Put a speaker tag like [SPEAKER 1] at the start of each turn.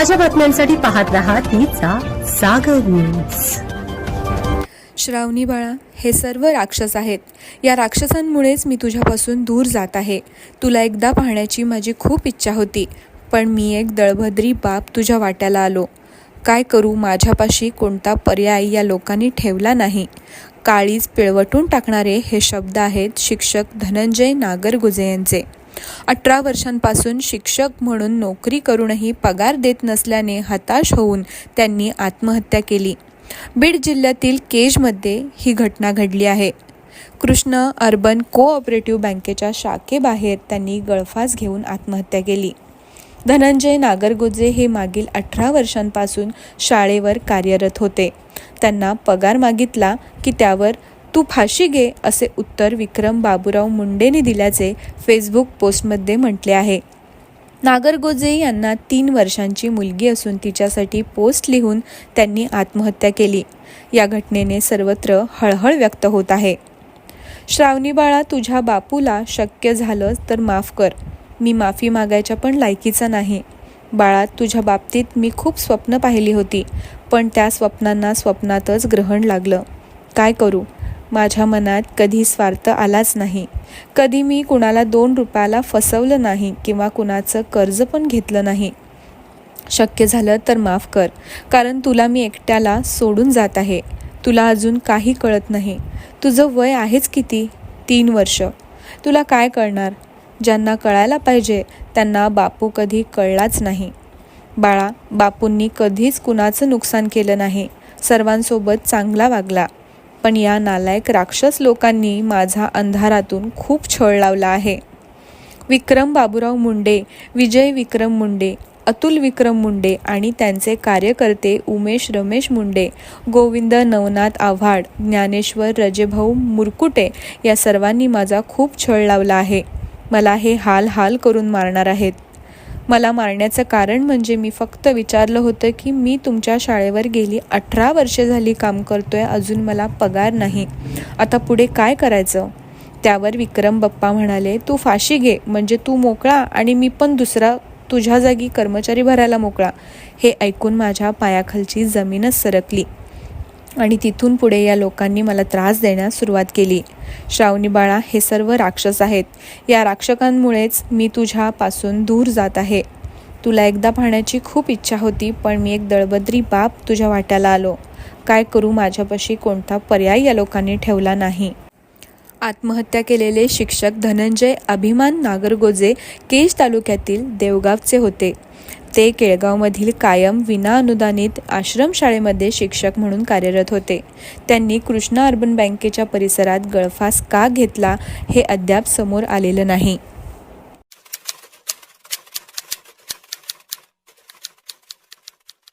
[SPEAKER 1] ताज्या बातम्यांसाठी पाहत रहा तिचा सागर न्यूज
[SPEAKER 2] श्रावणी बाळा हे सर्व राक्षस आहेत. या राक्षसांमुळेच मी तुझ्यापासून दूर जात आहे. तुला एकदा पाहण्याची माझी खूप इच्छा होती पण मी एक दळभद्री बाप तुझ्या वाट्याला आलो. काय करू माझ्यापाशी कोणता पर्याय या लोकांनी ठेवला नाही. काळीज पिळवटून टाकणारे हे शब्द आहेत शिक्षक धनंजय नागरगुजे यांचे. अठरा वर्षांपासून शिक्षक म्हणून नोकरी करूनही पगार देत नसल्याने हताश होऊन त्यांनी आत्महत्या केली. बीड जिल्ह्यातील केजमध्ये ही घटना घडली आहे. कृष्ण अर्बन कोऑपरेटिव्ह बँकेच्या शाखेबाहेर त्यांनी गळफास घेऊन आत्महत्या केली. धनंजय नागरगोजे हे मागील अठरा वर्षांपासून शाळेवर कार्यरत होते. त्यांना पगार मागितला की त्यावर तू फाशी घे असे उत्तर विक्रम बाबूराव मुंडेने दिल्याचे फेसबुक पोस्टमध्ये म्हटले आहे. नागरगोजे यांना तीन वर्षांची मुलगी असून तिच्यासाठी पोस्ट लिहून त्यांनी आत्महत्या केली. या घटनेने सर्वत्र हळहळ व्यक्त होत आहे. श्रावणी बाळा तुझ्या बापूला शक्य झालं तर माफ कर. मी माफी मागायच्या पण लायकीचा नाही. बाळा तुझ्या बाबतीत मी खूप स्वप्न पाहिली होती पण त्या स्वप्नांना स्वप्नातच ग्रहण लागलं. काय करू? माझ्या मनात कधी स्वार्थ आलाच नाही. कधी मी कुणाला दोन रुपयाला फसवलं नाही किंवा कुणाचं कर्ज पण घेतलं नाही. शक्य झालं तर माफ कर कारण तुला मी एकट्याला सोडून जात आहे. तुला अजून काही कळत नाही. तुझं वय आहेच किती? तीन वर्ष. तुला काय कळणार? ज्यांना कळायला पाहिजे त्यांना बापू कधी कळलाच नाही. बाळा बापूंनी कधीच कुणाचं नुकसान केलं नाही. सर्वांसोबत चांगला वागला. पण या नालायक राक्षस लोकांनी माझा अंधारातून खूप छळ लावला आहे. विक्रम बाबूराव मुंडे विजय विक्रम मुंडे अतुल विक्रम मुंडे आणि त्यांचे कार्यकर्ते उमेश रमेश मुंडे गोविंद नवनाथ आव्हाड ज्ञानेश्वर रजेभाऊ मुरकुटे या सर्वांनी माझा खूप छळ लावला आहे. मला हे हाल हाल करून मारणार आहेत. मला मारण्याचं कारण म्हणजे मी फक्त विचारलं होतं की मी तुमच्या शाळेवर गेली अठरा वर्षे झाली काम करतोय अजून मला पगार नाही. आता पुढे काय करायचं? त्यावर विक्रम बप्पा म्हणाले तू फाशी घे म्हणजे तू मोकळा आणि मी पण दुसरा तुझ्या जागी कर्मचारी भरायला मोकळा. हे ऐकून माझ्या पायाखालची जमीनच सरकली. आणि तिथून पुढे या लोकांनी मला त्रास देण्यास सुरुवात केली. श्रावणी बाळा हे सर्व राक्षस आहेत. या राक्षकांमुळेच मी तुझ्यापासून दूर जात आहे. तुला एकदा पाहण्याची खूप इच्छा होती पण मी एक दळबद्री बाप तुझ्या वाट्याला आलो. काय करू माझ्यापाशी कोणता पर्याय या लोकांनी ठेवला नाही. आत्महत्या केलेले शिक्षक धनंजय अभिमान नागरगोजे केज तालुक्यातील देवगावचे होते. ते केळगावमधील कायम विनाअनुदानित आश्रमशाळेमध्ये शिक्षक म्हणून कार्यरत होते. त्यांनी कृष्णा अर्बन बँकेच्या परिसरात गळफास का घेतला हे अद्याप समोर आलेलं नाही.